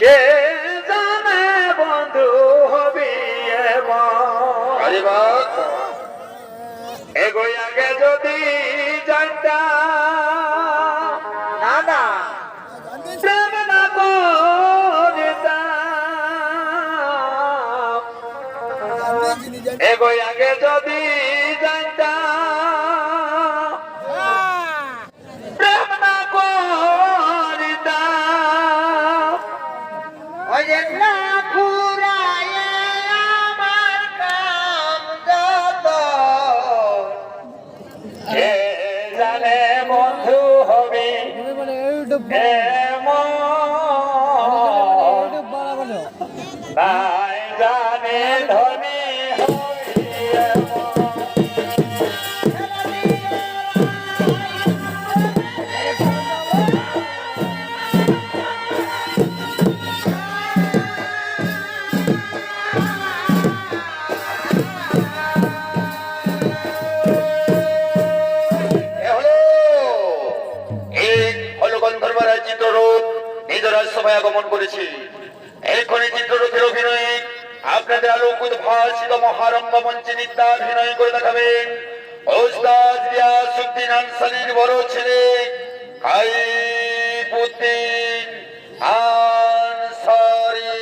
কে জানে বন্ধু হবি এগোই আগে যদি জানতা। না না। প্রেম না করিতাম এগোই আগে যদি বাই জানে ধরে ছিলেন ওস্তাদ গিয়াসুদ্দিন আনসারির বড় ছেলে খাইবুদ্দিন আনসারি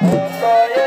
Oh,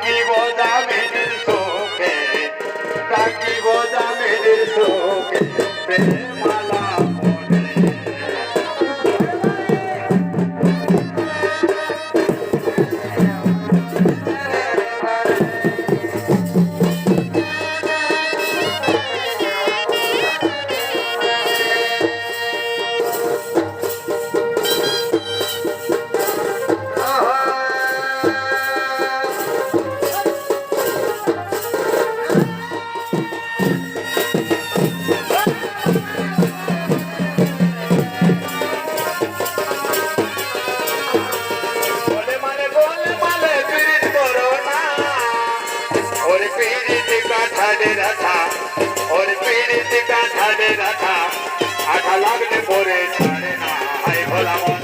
ডাকিব রে রাধা, ওর পীড়িত কাঁধা রে রাধা, আঠা লাগলে পরে ছাড়ে না হাই ভোলা মন।